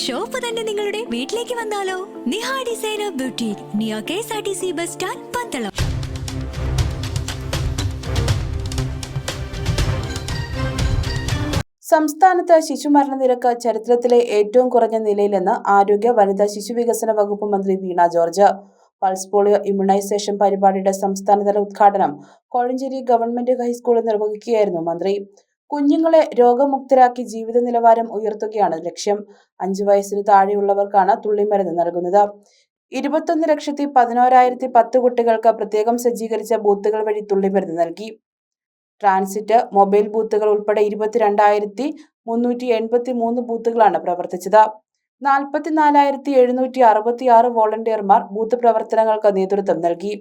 Shop തന്നെ നിങ്ങളുടെ വീട്ടിലേക്ക് വന്നാലോ? നിഹ ഡിസൈനർ ബ്യൂട്ടി നിയ K S R T C bus stand Pandalam. സംസ്ഥാനത്ത് ശിശുമരണ നിരക്ക് ചരിത്രത്തിലെ ഏറ്റവും കുറഞ്ഞ നിലയിലെന്ന് ആരോഗ്യ വനിതാ ശിശുവികസന വകുപ്പ് മന്ത്രി Veena George. Pulse polio immunisation പരിപാടിയുടെ സംസ്ഥാനതല ഉദ്ഘാടനം കോഴഞ്ചേരി ഗവൺമെന്റ് ഹൈസ്കൂളിൽ നിർവഹിക്കുകയായിരുന്നു മന്ത്രി. കുഞ്ഞുങ്ങളെ രോഗമുക്തരാക്കി ജീവിത നിലവാരം ഉയർത്തുകയാണ് ലക്ഷ്യം. അഞ്ചു വയസ്സിന് താഴെയുള്ളവർക്കാണ് തുള്ളിമരുന്ന് നൽകുന്നത്. ഇരുപത്തൊന്ന് ലക്ഷത്തി പതിനോരായിരത്തി പത്ത് കുട്ടികൾക്ക് പ്രത്യേകം സജ്ജീകരിച്ച ബൂത്തുകൾ വഴി തുള്ളിമരുന്ന് നൽകി. ട്രാൻസിറ്റ് മൊബൈൽ ബൂത്തുകൾ ഉൾപ്പെടെ ഇരുപത്തിരണ്ടായിരത്തി മുന്നൂറ്റി എൺപത്തി മൂന്ന് ബൂത്തുകളാണ് പ്രവർത്തിച്ചത്. നാൽപ്പത്തിനാലായിരത്തി എഴുന്നൂറ്റി അറുപത്തി ആറ് വോളണ്ടിയർമാർ ബൂത്ത് പ്രവർത്തനങ്ങൾക്ക് നേതൃത്വം നൽകി.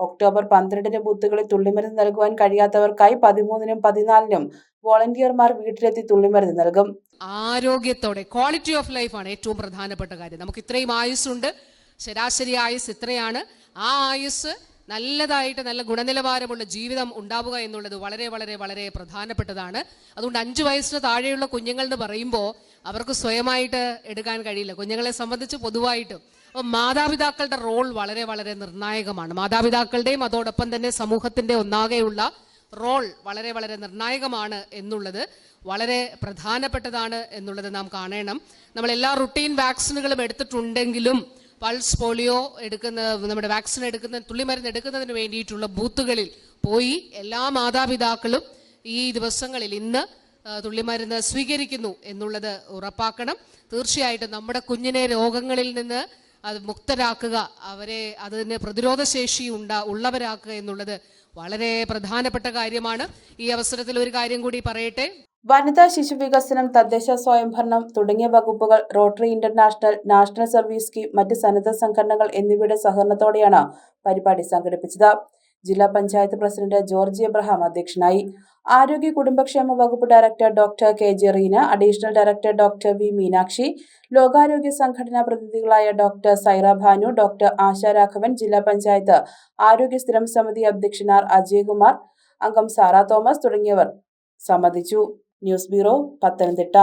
ഒക്ടോബർ പന്ത്രണ്ടിന് ബൂത്തുകളിൽ തുള്ളിമരുന്ന് നൽകുവാൻ കഴിയാത്തവർക്കായി പതിമൂന്നിനും പതിനാലിനും വോളണ്ടിയർമാർ വീട്ടിലെത്തി തുള്ളിമരുന്ന് നൽകും. ആരോഗ്യത്തോടെ ക്വാളിറ്റി ഓഫ് ലൈഫാണ് ഏറ്റവും പ്രധാനപ്പെട്ട കാര്യം. നമുക്ക് ഇത്രയും ആയുസ്സുണ്ട്. ശരാശരി ആയുസ് ഇത്രയാണ്. ആ ആയുസ് നല്ലതായിട്ട് നല്ല ഗുണനിലവാരമുള്ള ജീവിതം ഉണ്ടാവുക എന്നുള്ളത് വളരെ വളരെ വളരെ പ്രധാനപ്പെട്ടതാണ്. അതുകൊണ്ട് അഞ്ചു വയസ്സിന് താഴെയുള്ള കുഞ്ഞുങ്ങൾ എന്ന് പറയുമ്പോൾ അവർക്ക് സ്വയമായിട്ട് എടുക്കാൻ കഴിയില്ല. കുഞ്ഞുങ്ങളെ സംബന്ധിച്ച് പൊതുവായിട്ടും അപ്പം മാതാപിതാക്കളുടെ റോൾ വളരെ വളരെ നിർണായകമാണ്. മാതാപിതാക്കളുടെയും അതോടൊപ്പം തന്നെ സമൂഹത്തിന്റെ ഒന്നാകെയുള്ള റോൾ വളരെ വളരെ നിർണായകമാണ് എന്നുള്ളത് വളരെ പ്രധാനപ്പെട്ടതാണ് എന്നുള്ളത് നാം കാണണം. നമ്മൾ എല്ലാ റുട്ടീൻ വാക്സിനുകളും എടുത്തിട്ടുണ്ടെങ്കിലും പൾസ് പോളിയോ എടുക്കുന്ന നമ്മുടെ വാക്സിൻ എടുക്കുന്ന തുള്ളിമരുന്ന് എടുക്കുന്നതിന് വേണ്ടിയിട്ടുള്ള ബൂത്തുകളിൽ പോയി എല്ലാ മാതാപിതാക്കളും ഈ ദിവസങ്ങളിൽ ഇന്ന് തുള്ളിമരുന്ന് സ്വീകരിക്കുന്നു എന്നുള്ളത് ഉറപ്പാക്കണം. തീർച്ചയായിട്ടും നമ്മുടെ കുഞ്ഞിനെ രോഗങ്ങളിൽ നിന്ന് അത് മുക്തരാക്കുക അവരെ അതിന് പ്രതിരോധ ശേഷി ഉണ്ടാ ഉള്ളവരാക്കുക എന്നുള്ളത് വളരെ പ്രധാനപ്പെട്ട കാര്യമാണ്. ഈ അവസരത്തിൽ ഒരു കാര്യം കൂടി പറയട്ടെ. വനിതാ ശിശു വികസനം തദ്ദേശ സ്വയംഭരണം തുടങ്ങിയ വകുപ്പുകൾ Rotary International national service scheme മറ്റ് സന്നദ്ധ സംഘടനകൾ എന്നിവയുടെ സഹകരണത്തോടെയാണ് പരിപാടി സംഘടിപ്പിച്ചത്. ജില്ലാ പഞ്ചായത്ത് പ്രസിഡന്റ് ജോർജ് എബ്രഹാം അധ്യക്ഷനായി. ആരോഗ്യ കുടുംബക്ഷേമ വകുപ്പ് director doctor K Jareena additional director doctor V Meenakshi ലോകാരോഗ്യ സംഘടനാ പ്രതിനിധികളായ ഡോക്ടർ സൈറ ഭാനു ഡോക്ടർ ആശ രാഘവൻ ജില്ലാ പഞ്ചായത്ത് ആരോഗ്യ സ്ഥിരം സമിതി അധ്യക്ഷനാർ അജയകുമാർ അംഗം സാറ തോമസ് തുടങ്ങിയവർ സംബന്ധിച്ചു. News bureau Pathanamthitta.